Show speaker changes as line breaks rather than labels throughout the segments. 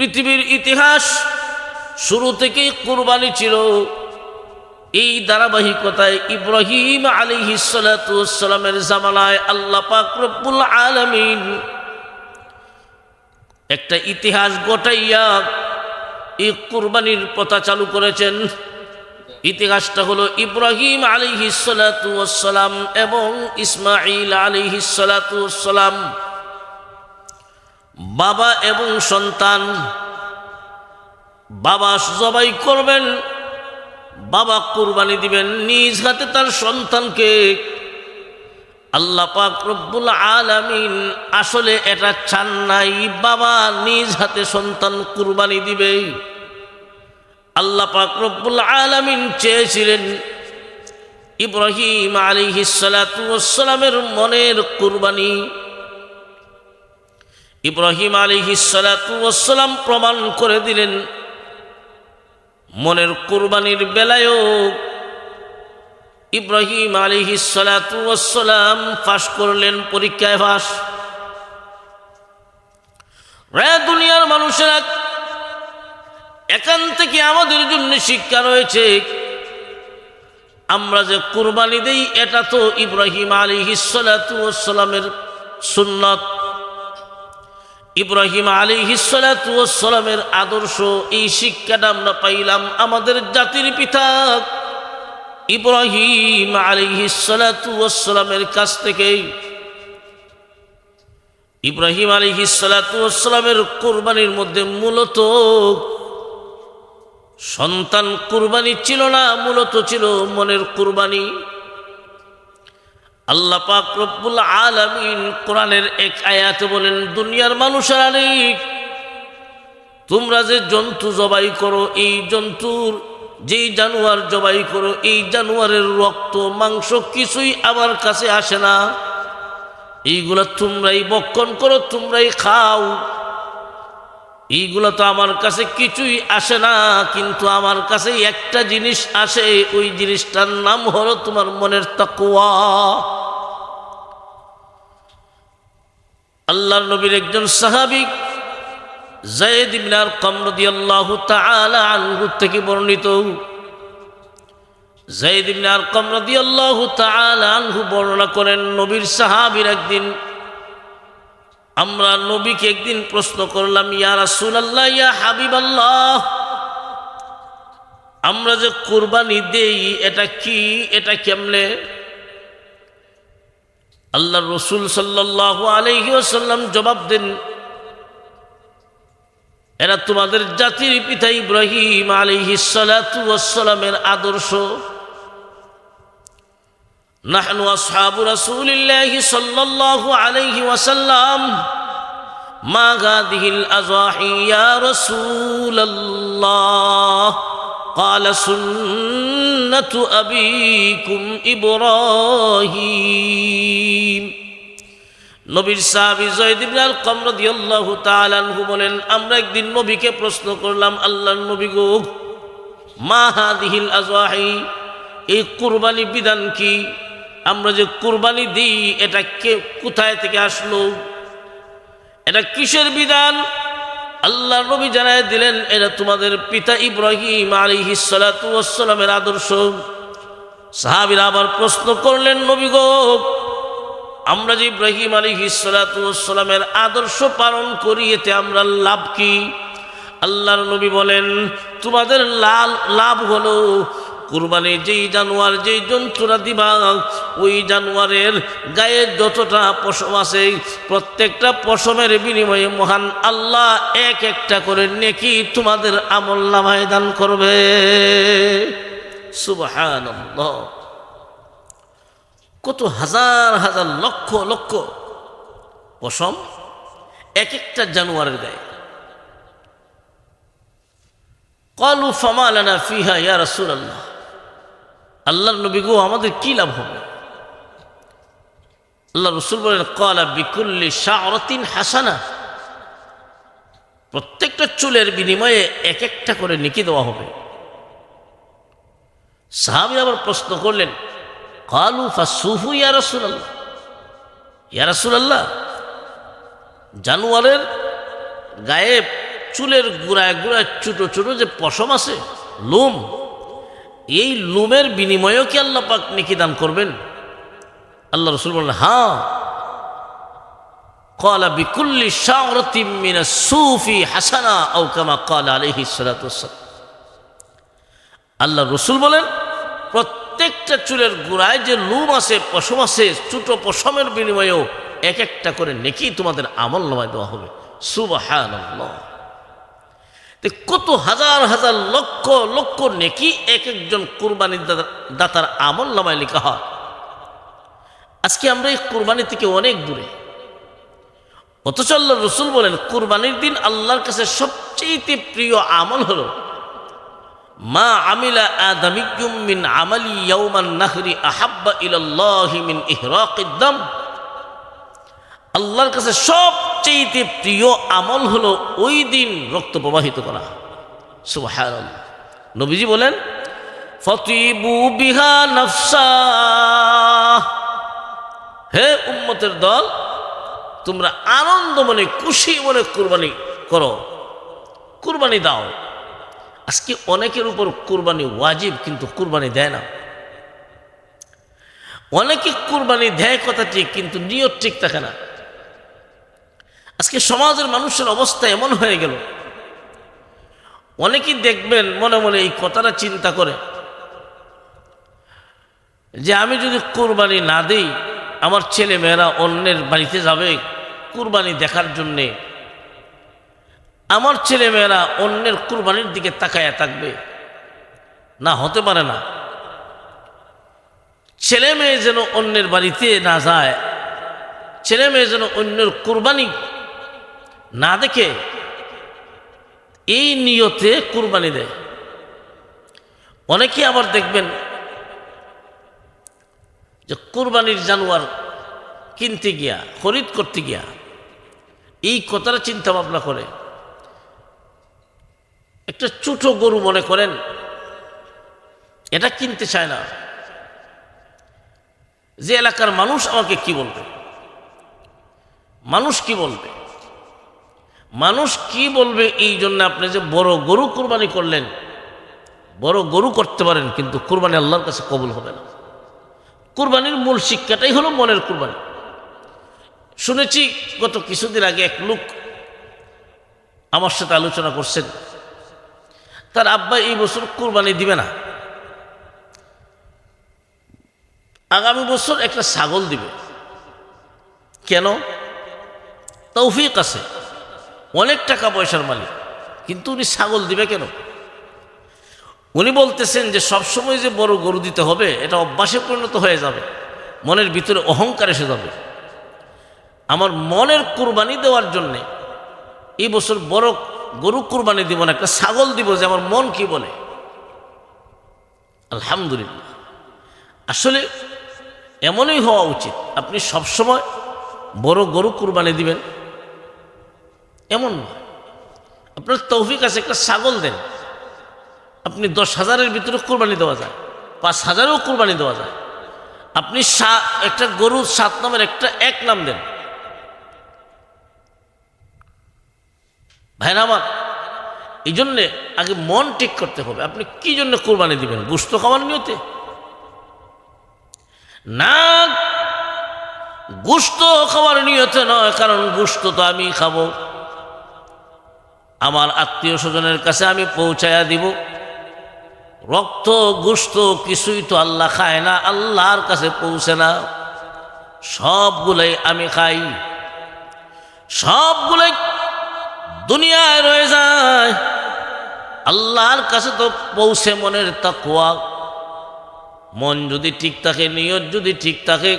পৃথিবীর ইতিহাস শুরু থেকেই কোরবানি ছিল। এই ধারাবাহিকতায় ইব্রাহিম আলী হিসালামের জামানায় আল্লাহ পাক আলমিন একটা ইতিহাস গোটাইয়া এই কুরবানির পথা চালু করেছেন। ইতিহাসটা হলো ইব্রাহিম আলী হিসালাম এবং ইসমাইল আলী হিসালাম বাবা এবং সন্তান। বাবা জবাই করবেন, বাবা কুরবানি দিবেন, নিজ হাতে তার সন্তানকে। আল্লাহ পাক রব্বুল আলামিন আসলে এটা চান নাই, বাবা নিজ হাতে সন্তান কুরবানি দিবে। আল্লাহ পাক রব্বুল আলামিন চেয়েছিলেন ইব্রাহিম আলী হিসালামের মনের কুরবানি। ইব্রাহিম আলী হিসালাম প্রমাণ করে দিলেন, মনের কুরবানির বেলায়ও ইব্রাহিম আলী হিসালাম ফাঁস করলেন পরীক্ষায় ফাঁস। দুনিয়ার মানুষেরা, এখান থেকে আমাদের জন্য শিক্ষা রয়েছে, আমরা যে কুরবানি দেই, এটা তো ইব্রাহিম আলী হিসালামের সুন্নত। ইব্রাহিম আলী হিসালামের আদর্শ, এই শিক্ষাটা আমরা পাইলাম আমাদের জাতির পিতা ইব্রাহিম আলী হিসালামের কাছ থেকে ইব্রাহিম আলী হিসালামের কোরবানির মধ্যে মূলত সন্তান কুরবানি ছিল না, মূলত ছিল মনের কুরবানি। আল্লাহ পাক রব্বুল আলামিন কোরআনের এক আয়াতে বলেন, দুনিয়ার মানুষের আলিক তোমরা যে জন্তু জবাই করো, এই জন্তুর, যেই জানোয়ার জবাই করো, এই জানোয়ারের রক্ত, মাংস কিছুই আমার কাছে আসে না। এইগুলা তোমরাই বক্ষণ করো, তোমরাই খাও। এইগুলো তো আমার কাছে কিছুই আসে না, কিন্তু আমার কাছে একটা জিনিস আসে, ওই জিনিসটার নাম হলো তোমার মনের তাকুয়া আল্লাহর নবীর একজন সাহাবিক জায়েদ ইবনার কমরদি আল্লাহ তাআলা আনহু থেকে বর্ণিত। জায়েদ ইবনার কমরদি আল্লাহ তাআলা আনহু বর্ণনা করেন, নবীর সাহাবীর একদিন আমরা নবীকে একদিন প্রশ্ন করলাম, ইয়া রাসূলুল্লাহ, ইয়া হাবিবাল্লাহ, আমরা যে কুরবানি দেই, এটা কি, এটা কেমনে? আল্লাহ রসুল সাল্লাহ আলহিউসাল্লাম জবাব দেন, এরা তোমাদের জাতির পিতা ইব্রাহিম আলিহিসালামের আদর্শ। নাহনু আসহাবু রাসূলিল্লাহি সাল্লাল্লাহু আলাইহি ওয়াসাল্লাম। মা গাদিহিল আযওয়াহি ইয়া রাসূলাল্লাহ। قال سنة أبيكم إبراهيم নবীর সাহাবি জয়দ ইবনে আল কম রাদিয়াল্লাহু তাআলা আনহু বলেন আমরা একদিন নবীকে প্রশ্ন করলাম আল্লাহর নবী গো মা হাদিহিল আজওয়াহি এই কুরবানি বিধান কি আমরা যে কুরবানি দিই এটা কে কোথায় থেকে আসলো এটা কিসের বিধান আল্লাহ নবী জানায় দিলেন, এরা তোমাদের পিতা ইব্রাহিম আলী হিসালামের আদর্শ। সাহাবিরা আবার প্রশ্ন করলেন, নবী গো, আমরা যে ইব্রাহিম আলী হিসালামের আদর্শ পালন করি, এতে আমরা লাভ কি? আল্লাহর নবী বলেন, তোমাদের লাল, লাভ হলো কুরবানি যেই জানোয়ার, যেই জন্তুরা দিবা, ওই জানোয়ারের গায়ে যতটা পশম আছে, প্রত্যেকটা পশমের বিনিময়ে মহান আল্লাহ এক একটা করে নেকি তোমাদের আমল নামায় দান করবে। সুবহান কত হাজার হাজার লক্ষ লক্ষ পশম এক একটা জানোয়ারের গায়ে। কলু ফমালানা ফিহা রসুল আল্লাহ আল্লাহর নবী গো, আমাদের কি লাভ হবে? আল্লাহ রসুল বলেন কলা বিকুল্লি শাহরতিন হাসানা। প্রত্যেকটা চুলের বিনিময়ে এক একটা করে নিকি দেওয়া হবে। সাহাবি আবার প্রশ্ন করলেন কালু ফাসুফু ইয়া রসুল আল্লাহ ইয়া রসুল আল্লাহ জানুয়ারের গায়ে চুলের গুড়ায় গুড়ায় ছোটো ছোটো যে পশম আছে, লুম এই লুমের বিনিময়েও কি আল্লাহ পাক নেকি দান করবেন? আল্লাহ রসুল বললেন, হা। কলা বিকুল্লি সাংরতিমিনা সুফি হাসানা আউকামা কলা আলহি সালাত আল্লাহ রসুল বলেন, প্রত্যেকটা চুলের গোড়ায় যে লুম আছে, পশম আছে, ছোটো পশমের বিনিময়েও এক একটা করে নেকি তোমাদের আমল নমায় দেওয়া হবে। সুবাহ কত হাজার হাজার লক্ষ লক্ষ নেকি এক একজন কুরবানির দাতা- দাতার আমল নামায় লেখা হয়। আজকে আমরা এই কুরবানি থেকে অনেক দূরে। অথচ আল্লাহ রসুল বলেন, কুরবানির দিন আল্লাহর কাছে সবচেয়ে প্রিয় আমল হলো, মা আমিলা আদামিকুম মিন আমালি ইয়াউমান নাহরি আহাব্বা ইলাল্লাহি মিন ইহরাকিদ দাম। আল্লাহর কাছে সবচেয়ে প্রিয় আমল হলো ওই দিন রক্ত প্রবাহিত করা। সুবহানাল্লাহ। নবীজি বলেন, ফতিবু বিহা নফসা। হে উম্মতের দল, তোমরা আনন্দ মনে, খুশি মনে কুরবানি করো। কুরবানি দাও। আজকে অনেকের উপর কুরবানি ওয়াজিব, কিন্তু কুরবানি দেয় না। অনেকে কুরবানি দেয় কথা ঠিক কিন্তু নিয়ত ঠিক থাকে না। আজকে সমাজের মানুষের অবস্থা এমন হয়ে গেল। অনেকেই দেখবেন মনে মনে এই কথাটা চিন্তা করে যে আমি যদি কুরবানি না দিই, আমার ছেলে মেয়েরা অন্যের বাড়িতে যাবে কুরবানি দেখার জন্যে। আমার ছেলে মেয়েরা অন্যের কুরবানির দিকে তাকায়া থাকবে। না, হতে পারে না। ছেলে মেয়ে যেন অন্যের বাড়িতে না যায় ছেলে মেয়ে যেন অন্যের কুরবানি না দেখে এই নিয়তে কুরবানি দেয়। অনেকে আবার দেখবেন যে কুরবানির জানোয়ার কিনতে গিয়া, খরিদ করতে গিয়া এই কথাটা চিন্তা ভাবনা করে। একটা ছোট গরু মনে করেন, এটা কিনতে চায় না। যে এলাকার মানুষ আমাকে কি বলবে? মানুষ কি বলবে? মানুষ কি বলবে এই জন্য আপনি যে বড় গরু কুরবানি করলেন? বড় গরু করতে পারেন, কিন্তু কুরবানি আল্লাহর কাছে কবুল হবে না। কুরবানির মূল শিক্ষাটাই হলো মনের কুরবানি। শুনেছি গত কিছুদিন আগে এক লোক আমার সাথে আলোচনা করছেন। তার আব্বা এই বছর কুরবানি দিবে না। আগামী বছর একটা ছাগল দিবে। কেন? তৌফিক আছে। অনেক টাকা পয়সার মালিক। কিন্তু উনি ছাগল দিবে কেন? উনি বলতেছেন যে সবসময় যে বড় গরু দিতে হবে, এটা অভ্যাসে পরিণত হয়ে যাবে। মনের ভিতরে অহংকার এসে যাবে। আমার মনের কুরবানি দেওয়ার জন্যে এই বছর বড় গরু কুরবানি দিব না, একটা ছাগল দিব যে আমার মন কি বলে। আলহামদুলিল্লাহ। আসলে এমনই হওয়া উচিত। আপনি সবসময় বড় গরু কুরবানি দিবেন এমন না। আপনার তৌফিক আছে, একটা ছাগল দেন। আপনি দশ হাজারের ভিতরে কোরবানি দেওয়া যায়, পাঁচ হাজারেও কোরবানি দেওয়া যায়। আপনি একটা গরু সাত নামের একটা এক নাম দেন। ভাইরা আমার, এই জন্যে আগে মন ঠিক করতে হবে, আপনি কি জন্য কোরবানি দিবেন? গুস্ত খাওয়ার নিয়তে? না গুস্ত খাওয়ার নিয়তে নয়, কারণ গুস্ত তো আমি খাব। আমার আত্মীয় স্বজনের কাছে আমি পৌঁছায়া দিব। রক্ত গুস্ত কিছুই তো আল্লাহ খায় না, আল্লাহর কাছে পৌঁছে না। সবগুলোই আমি খাই। সবগুলোই দুনিয়ায় রয়ে যায়। আল্লাহর কাছে তো পৌঁছে মনের তাকুয়া মন যদি ঠিক থাকে, নিয়ত যদি ঠিক থাকে,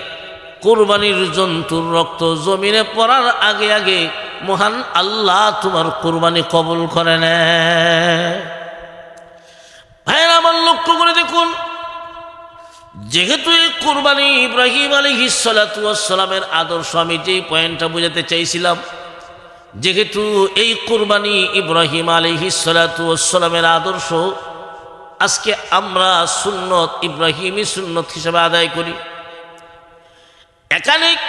কোরবানির জন্তুর রক্ত জমিনে পড়ার আগে আগে মহান আল্লাহ তোমার কোরবানি কবুল করে ভাইয়ের, আমার লক্ষ্য করে দেখুন, যেহেতু এই কোরবানি ইব্রাহিম আলী সালামের আদর্শ, আমি যেই পয়েন্টটা বোঝাতে চাইছিলাম, যেহেতু এই কোরবানি ইব্রাহিম আলী সালামের আদর্শ, আজকে আমরা সুন্নত ইব্রাহিমী সুন্নত হিসেবে আদায় করি। একাধিক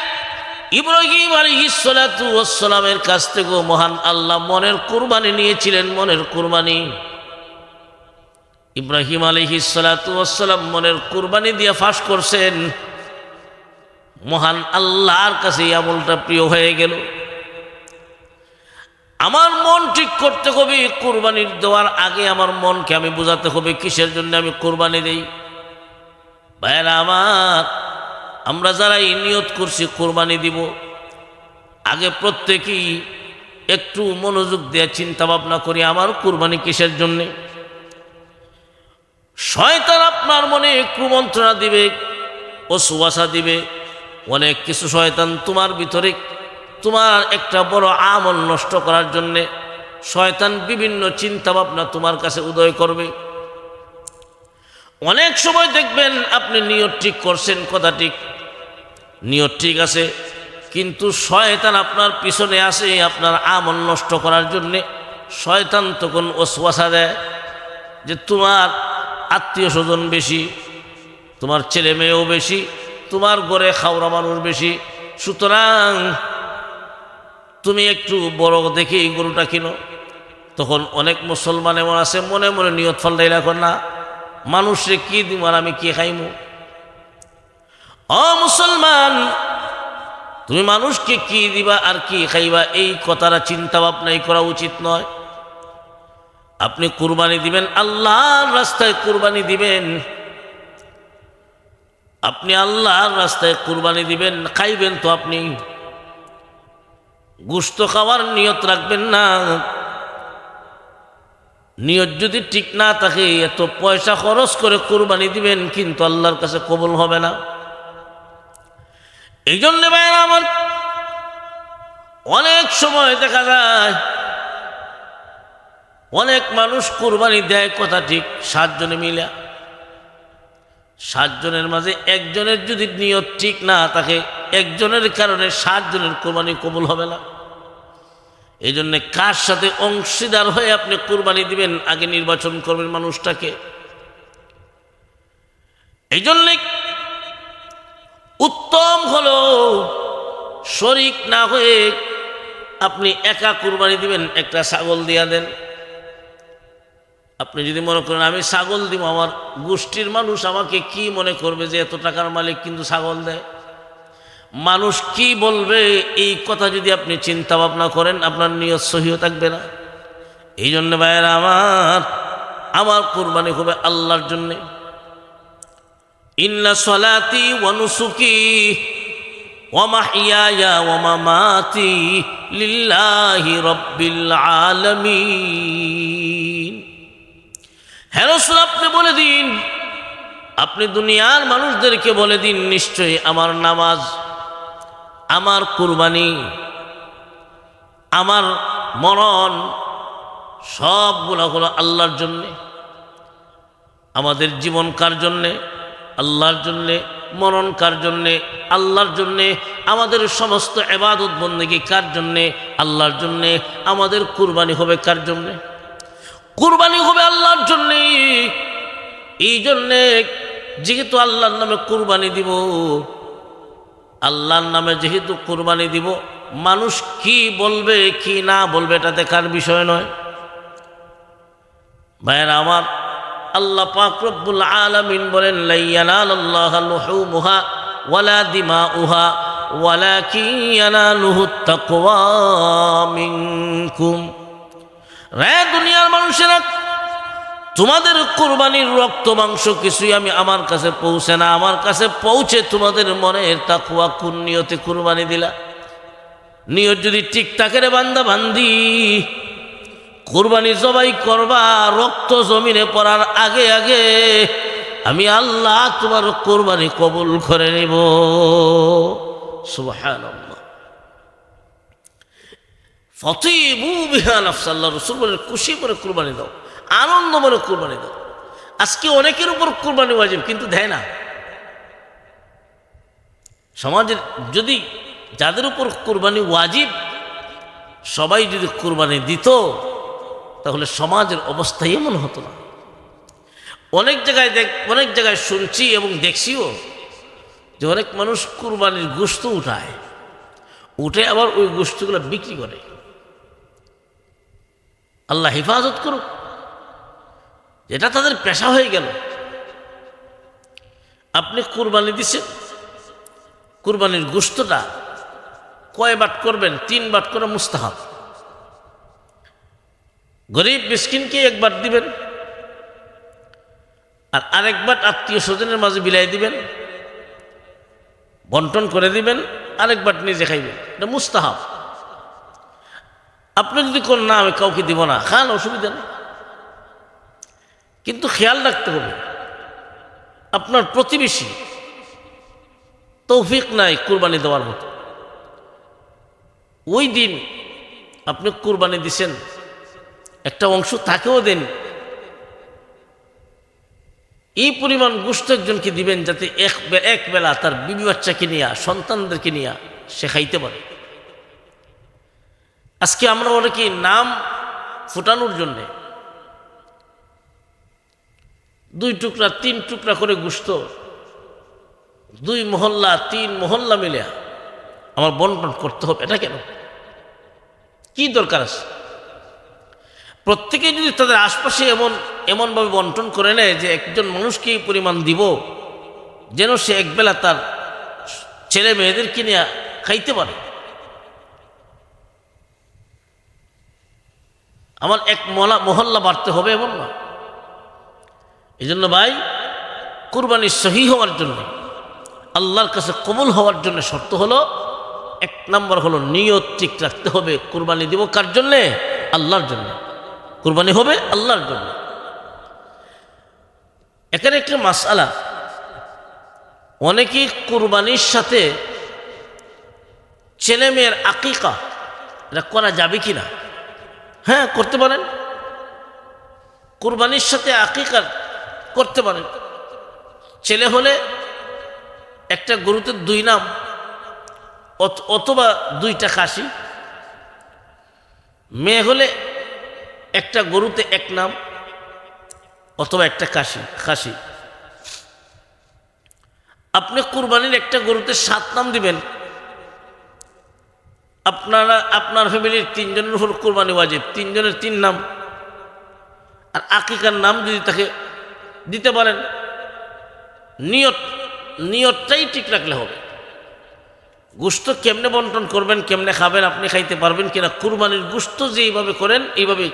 ইব্রাহিম আলী আলিহিসালামের কাছ থেকেও মহান আল্লাহ মনের কুরবানি নিয়েছিলেন, মনের কুরবানি। ইব্রাহিম আলী আলিহিসালাম মনের কুরবানি দিয়ে ফাঁস করছেন। মহান আল্লাহর কাছে আমলটা প্রিয় হয়ে গেল। আমার মন ঠিক করতে হবে, কুরবানির দেওয়ার আগে আমার মনকে আমি বোঝাতে হবে, কিসের জন্য আমি কুরবানি দেই? ভাইয়েরা আমার আমরা যারা এই নিয়ত করছি কোরবানি দিব, আগে প্রত্যেকেই একটু মনোযোগ দিয়ে চিন্তা ভাবনা করি, আমার কোরবানি কিসের জন্যে? শয়তান আপনার মনে কুমন্ত্রণা দিবে ও সুবাসা দিবে, অনেক কিছু শয়তান তোমার ভিতরে, তোমার একটা বড় আমল নষ্ট করার জন্যে শয়তান বিভিন্ন চিন্তা ভাবনা তোমার কাছে উদয় করবে। অনেক সময় দেখবেন আপনি নিয়ত ঠিক করছেন, কথা ঠিক নিয়ত ঠিক আছে, কিন্তু শয়তান আপনার পিছনে আসে আপনার আমল নষ্ট করার জন্যে। শয়তান তখন ওসওয়াসা দেয় যে তোমার আত্মীয় স্বজন বেশি, তোমার ছেলে মেয়েও বেশি, তোমার ঘরে খাওয়া মানুষ বেশি। সুতরাং তুমি একটু বড় দেখে এই গরুটা কিনো। তখন অনেক মুসলমান এমন আছে, মনে মনে নিয়ত ফলটাই রাখো না মানুষে কী দিব আর আমি কি খাইমু? অ মুসলমান, তুমি মানুষকে কি দিবা আর কি খাইবা? এই কথাটা চিন্তা ভাবনাই করা উচিত নয়। আপনি কুরবানি দিবেন, আল্লাহর রাস্তায় কুরবানি দিবেন। আপনি আল্লাহর রাস্তায় কুরবানি দিবেন, খাইবেন তো আপনি। গুস্ত খাওয়ার নিয়ত রাখবেন না। নিয়ত যদি ঠিক না থাকে, এত পয়সা খরচ করে কুরবানি দিবেন, কিন্তু আল্লাহর কাছে কবল হবে না। এই জন্যে ভাইয়ের আমার অনেক সময় দেখা যায়, অনেক মানুষ কুরবানি দেয়, কথা ঠিক, সাতজনে মিলা। সাতজনের মাঝে একজনের যদি নিয়ত ঠিক না থাকে, একজনের কারণে সাতজনের কোরবানি কবুল হবে না। এই জন্যে কার সাথে অংশীদার হয়ে আপনি কোরবানি দিবেন, আগে নির্বাচন করবেন মানুষটাকে। এই জন্যে উত্তম হলো, শরিক না হয়ে আপনি একা কুরবানি দিবেন, একটা ছাগল দিয়া দেন। আপনি যদি মনে করেন, আমি ছাগল দিব, আমার গোষ্ঠীর মানুষ আমাকে কি মনে করবে যে এত টাকার মালিক কিন্তু ছাগল দেয়? মানুষ কি বলবে, এই কথা যদি আপনি চিন্তা ভাবনা করেন, আপনার নিয়ত সহিও থাকবে না। এই জন্য ভাইয়েরা আমার আমার কোরবানি হবে আল্লাহর জন্যে। হ্যাঁ আপনি বলে দিন। আপনি দুনিয়ার মানুষদেরকে বলে দিন, নিশ্চয়ই আমার নামাজ, আমার কুরবানি, আমার মরণ, সবগুলো হলো আল্লাহর জন্যে, আমাদের জীবন কার জন্যে। আল্লাহর জন্যে, মরণ কার জন্যে, আল্লাহর জন্যে, আমাদের সমস্ত এবাদত বন্দেগী কার জন্যে, আল্লাহর জন্যে, আমাদের কুরবানি হবে কার জন্যে? কুরবানি হবে আল্লাহর জন্যে। এই জন্যে যেহেতু আল্লাহর নামে কুরবানি দিব, আল্লাহর নামে যেহেতু কুরবানি দিব, মানুষ কি বলবে, কি না বলবে, এটা দেখার বিষয় নয়। ভাইয়েরা, আমার আল্লাহ পাক রব্বুল আলামিন বলেন লুহুমুহা ওয়ালা দিমাউহা ওয়ালাকিন ইয়ানালুহু তাকওয়া মিনকুম। রে দুনিয়ার মানুষেরা, তোমাদের কোরবানির রক্ত, মাংস কিছুই আমি আমার কাছে পৌঁছে না, আমার কাছে পৌঁছে তোমাদের মনের তাকুয়া কোন নিয়তে কোরবানি দিলা নিয়ত যদি ঠিক থাকে রে বান্দা বান্দি কোরবানি জবাই করবা, রক্ত জমিনে পড়ার আগে আগে আমি আল্লাহ তোমার কোরবানি কবুল করে নিব। সুবহানাল্লাহ। ফতিবু বিহান রসুল বলেন, খুশি করে কুরবানি দাও, আনন্দ মনে কুরবানি দাও। আজকে অনেকের উপর কুরবানি ওয়াজিব, কিন্তু দেয় না। সমাজের যদি যাদের উপর কুরবানি ওয়াজিব, সবাই যদি কুরবানি দিত তাহলে সমাজের অবস্থা এমন হতো না। অনেক জায়গায় দেখ, অনেক জায়গায় শুনছি এবং দেখছিও যে অনেক মানুষ কুরবানির গোস্ত উঠায়। উঠে আবার ওই গোষ্ঠীগুলো বিক্রি করে। আল্লাহ হেফাজত করুক। এটা তাদের পেশা হয়ে গেল। আপনি কুরবানি দিছেন কুরবানির গোস্তটা কয় বাট করবেন? তিন বাট করে মুস্তাহাব। গরিব মিসকিনকে একবার দিবেন, আর আরেকবার আত্মীয় স্বজনের মাঝে বিলাই দিবেন, বন্টন করে দিবেন, আরেকবার নিজে খাইবেন। এটা মুস্তাহাব। আপনি যদি কোন না, আমি কাউকে দিব না। খান, অসুবিধা নেই। কিন্তু খেয়াল রাখতে হবে, আপনার প্রতিবেশী তৌফিক নাই কুরবানি দেওয়ার মতো। ওই দিন আপনি কুরবানি দিছেন একটা অংশ তাকেও দেন। এই পরিমাণ গোষ্ঠ একজনকে দিবেন যাতে এক এক বেলা তার বিবি বাচ্চাকে নিয়ে, সন্তানদেরকে নিয়ে সে খাইতে পারে। আজকে আমরা অনেকে নাম ফুটানোর জন্যে দুই টুকরা, তিন টুকরা করে গুস্ত দুই মহল্লা, তিন মহল্লা মিলে আমার বন্টন করতে হবে। এটা কেন? কি দরকার আছে? প্রত্যেকে যদি তাদের আশপাশে এমন, এমনভাবে বন্টন করে নেয় যে একজন মানুষকে এই পরিমাণ দিব, যেন সে একবেলা তার ছেলে মেয়েদেরকে নিয়ে খাইতে পারে। আমার এক মহলা, মহল্লা বাড়তে হবে এমন না। এই জন্য ভাই, কুরবানি সহি হওয়ার জন্য, আল্লাহর কাছে কবুল হওয়ার জন্য শর্ত হলো, এক নম্বর হলো নিয়ত ঠিক রাখতে হবে। কুরবানি দিব কার জন্যে? আল্লাহর জন্য। কুরবানি হবে আল্লাহর জন্য। এখানে একটা মাসালা অনেকেই কুরবানির সাথে ছেলে মেয়ের আকিকা, এটা করা যাবে কি না হ্যাঁ করতে পারেন। কুরবানির সাথে আকিকা করতে পারেন। ছেলে হলে একটা গরুতে দুই নাম, অথ- অথবা দুইটা খাসি। মেয়ে হলে একটা গরুতে এক নাম অথবা একটা কাশি খাসি। আপনি কুরবানির একটা গরুতে সাত নাম দিবেন। আপনারা, আপনার ফ্যামিলির তিনজনের উপর কোরবানি ওয়াজিব, তিনজনের তিন নাম। আর আকিকার নাম যদি তাকে দিতে পারেন, নিয়ত, নিয়তটাই ঠিক রাখলে হবে। গুস্ত কেমনে বন্টন করবেন, কেমনে খাবেন, আপনি খাইতে পারবেন কিনা, কুরবানির গুস্ত যে এইভাবে করেন এইভাবে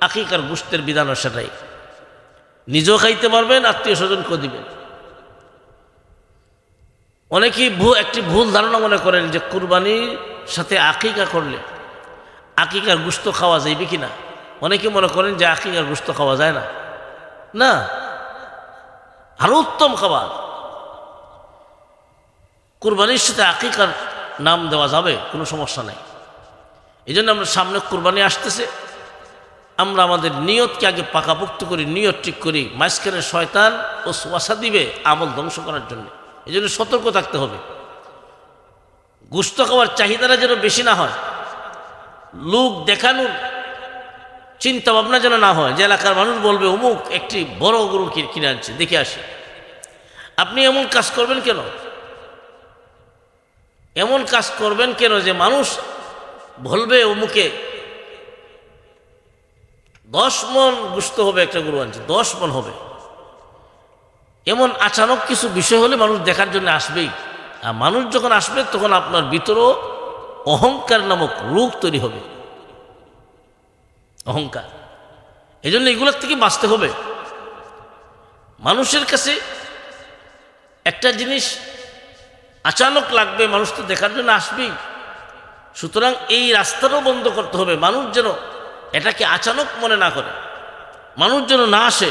আকিকার গুস্তের বিধান সেটাই। নিজেও খাইতে পারবেন, আত্মীয় স্বজনকেও দিবেন। অনেকেই ভু একটি ভুল ধারণা মনে করেন যে কুরবানির সাথে আকিকা করলে আকিকার গুস্ত খাওয়া যাইবে কি না? অনেকে মনে করেন যে আকিকার গুস্ত খাওয়া যায় না। না, আরও উত্তম খাবার। কুরবানির সাথে আকিকার নাম দেওয়া যাবে, কোনো সমস্যা নাই। এই জন্য আমরা সামনে কুরবানি আসতেছে। আমরা আমাদের নিয়তকে আগে পাকাপুক্ত করি, নিয়ত ঠিক করি। মাঝখানে শয়তান ও সোয়াশা দিবে আমল ধ্বংস করার জন্য। এই জন্য সতর্ক থাকতে হবে। গুস্ত খাওয়ার চাহিদাটা যেন বেশি না হয়। লোক দেখানোর চিন্তা ভাবনা যেন না হয়। যে এলাকার মানুষ বলবে, অমুক একটি বড় গরু কিনে আনছে, দেখে আসি। আপনি এমন কাজ করবেন কেন? এমন কাজ করবেন কেন যে মানুষ বলবে অমুকে দশ মন গুস্ত হবে একটা গরু আনছে, দশ মন হবে। এমন আচানক কিছু বিষয় হলে মানুষ দেখার জন্য আসবেই। আর মানুষ যখন আসবে, তখন আপনার ভিতরও অহংকার নামক রোগ তৈরি হবে। অহংকার। এই জন্য এগুলোর থেকে বাঁচতে হবে। মানুষের কাছে একটা জিনিস আচানক লাগবে, মানুষ তো দেখার জন্য আসবেই। সুতরাং এই রাস্তাটাও বন্ধ করতে হবে। মানুষ যেন এটাকে আচানক মনে না করে। মানুষ যেন না আসে,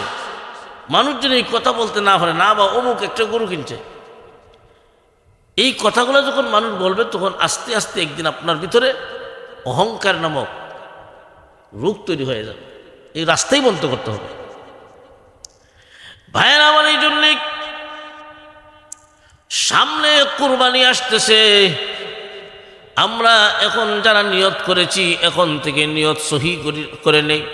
মানুষ যেন এই কথা বলতে না পারে, না বা অমুক একটা গরু কিনছে। এই কথাগুলো যখন মানুষ বলবে, তখন আস্তে আস্তে একদিন আপনার ভিতরে অহংকার নামক রোগ তৈরি হয়ে যাবে। এই রাস্তাই বন্ধ করতে হবে। ভাইয়ের, আমার এই জন্যে সামনে কোরবানি আসতেছে। আমরা এখন যারা নিয়ত করেছি, এখন থেকে নিয়ত সহি করি- নেই।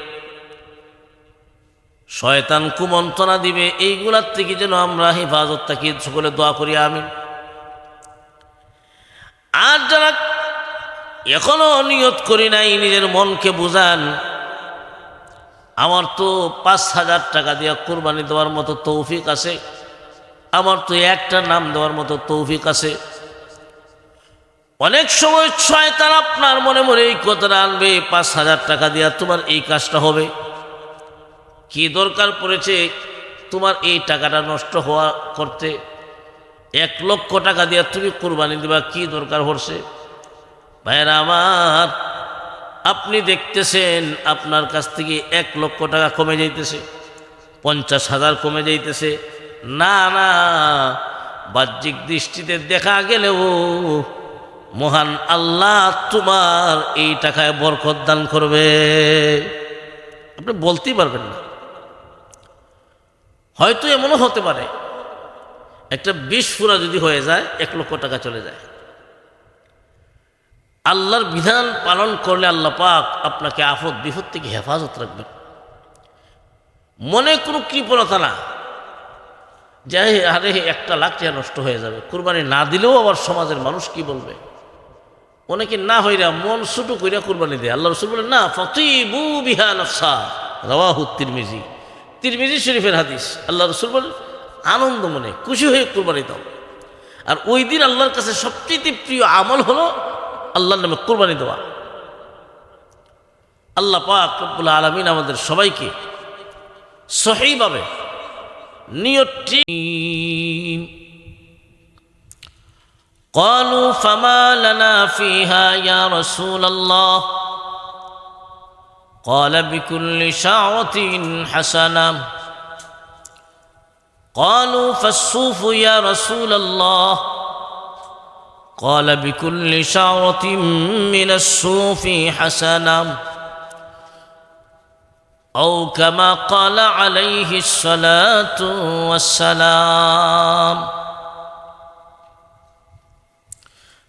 শয়তান কুমন্ত্রণা দিবে, এইগুলার থেকে যেন আমরা হেফাজত থাকি, সকলে দোয়া করি আমি আর যারা এখনও নিয়ত করি নাই, নিজের মনকে বুঝান, আমার তো পাঁচ হাজার টাকা দিয়ে কোরবানি দেওয়ার মতো তৌফিক আছে, আমার তো একটা নাম দেওয়ার মতো তৌফিক আছে। অনেক সময় ছয় শয়তান আপনার মনে মনে এই কথাটা আনবে, পাঁচ হাজার টাকা দিয়া তোমার এই কাজটা হবে। কি দরকার পড়েছে তোমার এই টাকাটা নষ্ট হওয়া করতে? এক লক্ষ টাকা দিয়া তুমি কোরবানি দিবা, কি দরকার পড়ছে? ভাইরা আমার, আপনি দেখতেছেন আপনার কাছ থেকে এক লক্ষ টাকা কমে যাইতেছে, পঞ্চাশ হাজার কমে যাইতেছে। না না, বাহ্যিক দৃষ্টিতে দেখা গেলেও মহান আল্লাহ তোমার এই টাকায় বরকত দান করবে। আপনি বলতেই পারবেন না। হয়তো এমনও হতে পারে, একটা বিষ ফুরা যদি হয়ে যায়, এক লক্ষ টাকা চলে যায়। আল্লাহর বিধান পালন করলে আল্লাহ পাক আপনাকে আফত বিপদ থেকে হেফাজত রাখবেন। মনে কোনো কৃপণতা না, যে আরে, একটা লাখ টাকা নষ্ট হয়ে যাবে। কুরবানি না দিলেও আবার সমাজের মানুষ কি বলবে? অনেকে না হইরা মন ছোটো কইরা কুরবানি দেয়। আল্লাহ রসুল বলেন, না, ফতিবু বিহা নফসা। রওয়াহু তিরমিজি। তিরমিজি শরীফের হাদিস। আল্লাহ রসুল বলেন, আনন্দ মনে, খুশি হয়ে কুরবানি দাও। আর ওই দিন আল্লাহর কাছে সবচেয়ে প্রিয় আমল হলো আল্লাহর নামে কোরবানি দেওয়া। আল্লাহ পাক রব্বুল আলমিন আমাদের সবাইকে সহিভাবে নিয়তটি قالوا فما لنا فيها يا رسول الله. قال بكل شعرة حسنة. قالوا فالصوف يا رسول الله. قال بكل شعرة من الصوف حسنة. أو كما قال عليه الصلاة والسلام.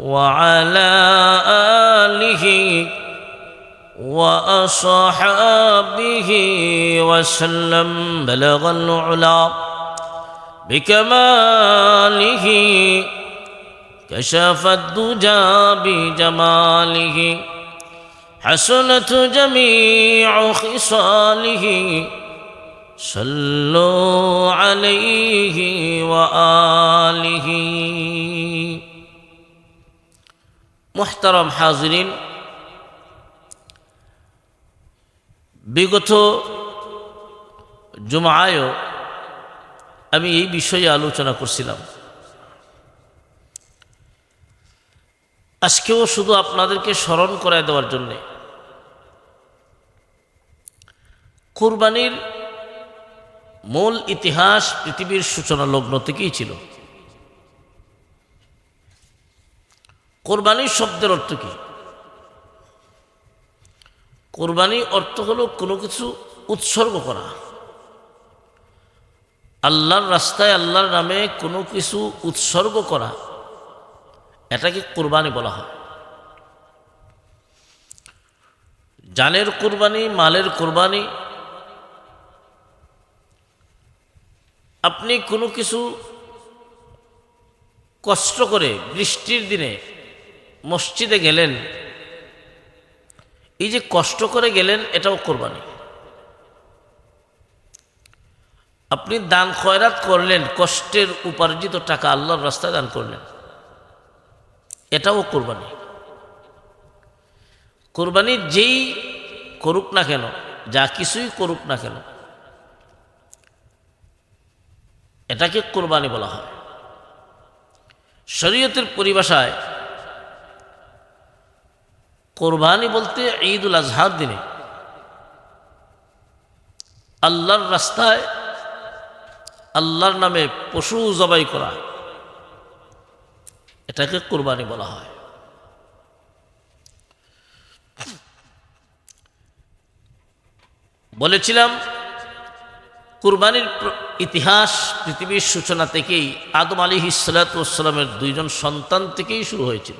وعلى آله وأصحابه وسلم بلغ العلا بكماله كشف الدجى بجماله حسنت جميع خصاله صلوا عليه وآله মোহতারম হাজরিন, বিগত জুমায়ও আমি এই বিষয়ে আলোচনা করছিলাম। আজকেও শুধু আপনাদেরকে স্মরণ করায় দেওয়ার জন্যে। কুরবানির মূল ইতিহাস পৃথিবীর সূচনা লগ্ন থেকেই ছিল। কোরবানি শব্দের অর্থ কি? কোরবানি অর্থ হলো কোনো কিছু উৎসর্গ করা। আল্লাহর রাস্তায় আল্লাহর নামে কোনো কিছু উৎসর্গ করা, এটাকে কোরবানি বলা হয়। জানের কোরবানি, মালের কোরবানি, আপনি কোনো কিছু কষ্ট করে বৃষ্টির দিনে মসজিদে গেলেন, এই যে কষ্ট করে গেলেন, এটাও কোরবানি। আপনি দান খয়রাত করলেন, কষ্টের উপার্জিত টাকা আল্লাহর রাস্তায় দান করলেন, এটাও কোরবানি। কোরবানি যেই করুক না কেন, যা কিছুই করুক না কেন, এটাকে কোরবানি বলা হয়। শরীয়তের পরিভাষায় কোরবানি বলতে ঈদ উল আজহার দিনে। আল্লাহর রাস্তায় আল্লাহর নামে পশু জবাই করা, এটাকে কোরবানি বলা হয়। বলেছিলাম, কুরবানির ইতিহাস পৃথিবীর সূচনা থেকেই আদম আলী হিসালাতামের দুইজন সন্তান থেকেই শুরু হয়েছিল।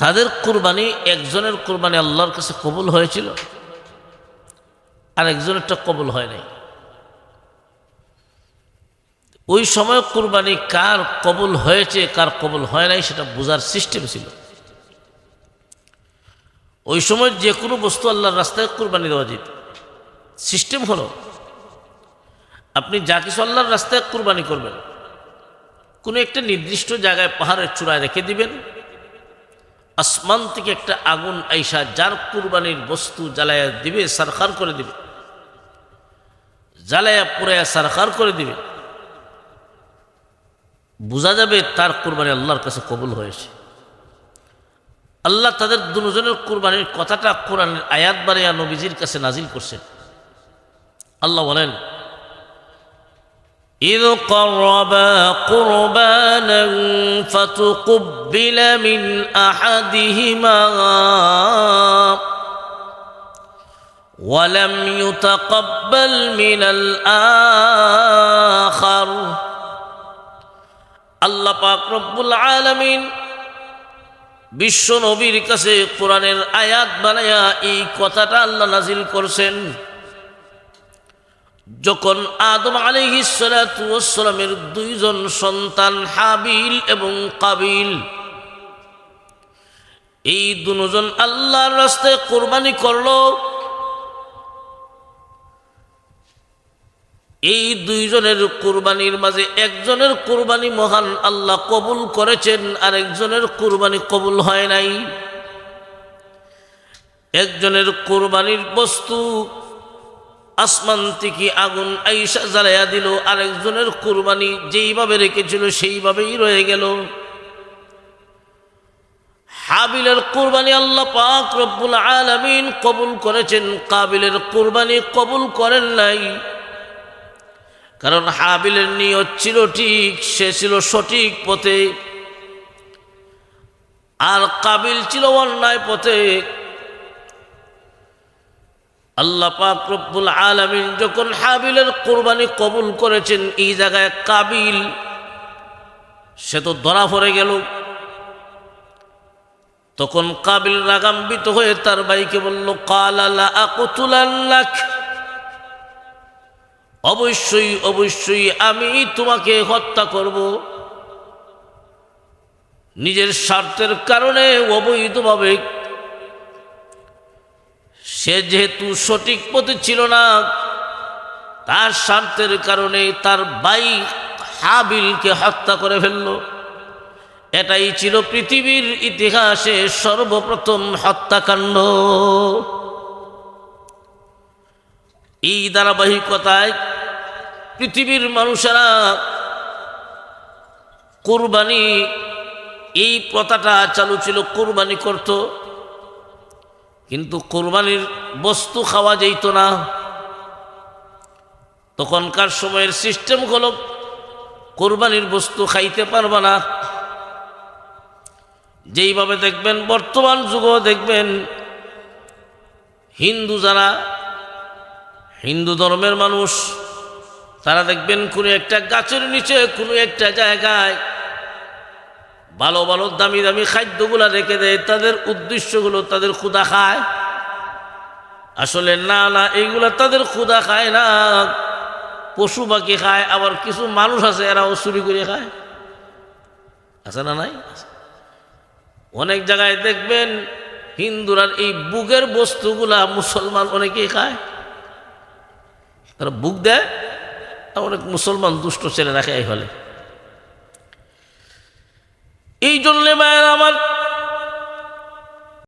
তাদের কুরবানি, একজনের কুরবানি আল্লাহর কাছে কবুল হয়েছিল আর একজনেরটা কবুল হয় নাই। ওই সময় কুরবানি কার কবুল হয়েছে, কার কবুল হয় নাই, সেটা বোঝার সিস্টেম ছিল। ওই সময় যে কোনো বস্তু আল্লাহর রাস্তায় কুরবানি দেওয়া যেত। সিস্টেম হলো, আপনি যা কিছু আল্লাহর রাস্তায় কুরবানি করবেন, কোনো একটা নির্দিষ্ট জায়গায় পাহাড়ের চূড়ায় রেখে দিবেন আসমান থেকে একটা আগুন আইসা যার কুরবানির বস্তু জ্বালায়া দিবে, সারখার করে দিবে। জ্বালায়া পুরায়া সারখার করে দিবে। বোঝা যাবে তার কুরবানি আল্লাহর কাছে কবুল হয়েছে। আল্লাহ তাদের দুজনের কুরবানির কথাটা কোরআনের আয়াত বানিয়া নবীজির কাছে নাজিল করছেন। আল্লাহ বলেন إذ قربا قربانا فتقبل من أحدهما ولم يتقبل من الآخر আল্লাহ পাক রব্বুল আলামিন বিশ্ব নবীর কাছে কোরআনের আয়াত বানায়া এই কথাটা আল্লাহ নাজিল করছেন যখন আদম আলিহিসালামের দুইজন সন্তান হাবিল এবং কাবিল, এই দুজন আল্লাহর রাস্তায় কোরবানি করল, এই দুইজনের কুরবানির মাঝে একজনের কুরবানি মহান আল্লাহ কবুল করেছেন আর একজনের কুরবানি কবুল হয় নাই। একজনের কুরবানির বস্তু আসমান থেকে আগুন আইসা জ্বালাইয়া দিল, আরেকজনের কুরবানি যেইভাবে রেখেছিল সেইভাবেই রয়ে গেল। হাবিলের কুরবানি আল্লাহ পাক রব্বুল আলামিন কবুল করেছেন, কাবিলের কুরবানি কবুল করেন নাই। কারণ হাবিলের নিয়ত ছিল ঠিক, সে ছিল সঠিক পথে। আর কাবিল ছিল অন্যায় পথে। আল্লাহ পাক রব্বুল আলামিন যখন হাবিলের কোরবানি কবুল করেছেন, এই জায়গায় কাবিল, সে তো ধরা পড়ে গেল। তখন কাবিল রাগাম্বিত হয়ে তার ভাইকে বলল কালালা আকুতুলাল্লাখ অবশ্যই অবশ্যই আমি তোমাকে হত্যা করব। নিজের স্বার্থের কারণে অবৈধভাবে সে যেহেতু সঠিক পথে ছিল না, তার স্বার্থের কারণে তার ভাই হাবিলকে হত্যা করে ফেলল। এটাই ছিল পৃথিবীর ইতিহাসে সর্বপ্রথম হত্যাকাণ্ড। এই ধারাবাহিকতায় পৃথিবীর মানুষেরা কোরবানি, এই প্রথাটা চালু ছিল কোরবানি করত। কিন্তু কোরবানির বস্তু খাওয়া যেত না। তখনকার সময়ের সিস্টেম হলো কোরবানির বস্তু খাইতে পারবে না। যেইভাবে দেখবেন, বর্তমান যুগও দেখবেন, হিন্দু যারা, হিন্দু ধর্মের মানুষ, তারা দেখবেন কোনো একটা গাছের নিচে, কোনো একটা জায়গায় ভালো ভালো, দামি দামি খাদ্যগুলা রেখে দেয়। তাদের উদ্দেশ্যগুলো তাদের ক্ষুদা খায়। আসলে না না, এইগুলা তাদের ক্ষুদা খায় না। পশু পাখি খায়, আবার কিছু মানুষ আছে, এরাও চুরি করে খায়। আছে না নাই? অনেক জায়গায় দেখবেন হিন্দুরা এই বুকের বস্তুগুলা মুসলমান অনেকেই খায়। তারা বুক দেয় অনেক মুসলমান দুষ্ট ছেলে রাখে এই হলে এই জন্যে মায়ের আমার